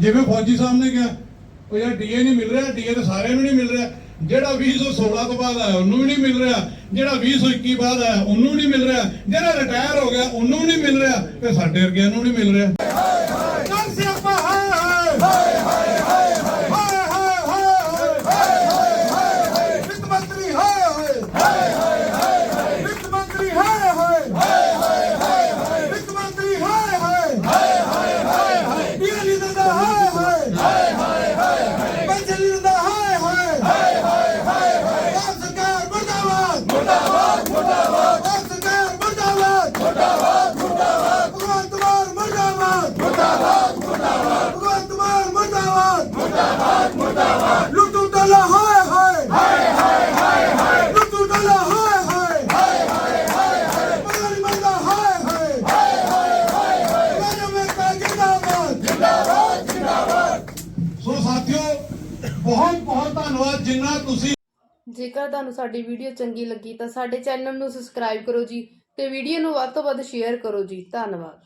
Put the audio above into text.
ਜਿਵੇਂ ਫੌਜੀ ਸਾਹਿਬ ਨੇ ਕਿਹਾ, ਉਹ ਯਾਰ ਡੀਏ ਨਹੀਂ ਮਿਲ ਰਿਹਾ ਡੀਏ ਤਾਂ ਸਾਰਿਆਂ ਨੂੰ ਨਹੀਂ ਮਿਲ ਰਿਹਾ। ਜਿਹੜਾ 2016 ਤੋਂ ਬਾਅਦ ਆਇਆ, ਉਹਨੂੰ ਵੀ ਨਹੀਂ ਮਿਲ ਰਿਹਾ। ਜਿਹੜਾ 2021 ਬਾਅਦ ਆਇਆ, ਉਹਨੂੰ ਨਹੀਂ ਮਿਲ ਰਿਹਾ। ਜਿਹੜਾ ਰਿਟਾਇਰ ਹੋ ਗਿਆ, ਉਹਨੂੰ ਨਹੀਂ ਮਿਲ ਰਿਹਾ ਤੇ ਸਾਡੇ ਵਰਗਿਆਂ ਨੂੰ ਨਹੀਂ ਮਿਲ ਰਿਹਾ। ਬਹੁਤ ਬਹੁਤ ਧੰਨਵਾਦ ਜਿੰਨਾ ਤੁਸੀਂ ਜੇਕਰ ਤੁਹਾਨੂੰ ਸਾਡੀ ਵੀਡੀਓ ਚੰਗੀ ਲੱਗੀ ਤਾਂ ਸਾਡੇ ਚੈਨਲ ਨੂੰ ਸਬਸਕ੍ਰਾਈਬ ਕਰੋ ਜੀ ਤੇ ਵੀਡੀਓ ਨੂੰ ਵੱਧ ਤੋਂ ਵੱਧ ਸ਼ੇਅਰ ਕਰੋ ਜੀ। ਧੰਨਵਾਦ।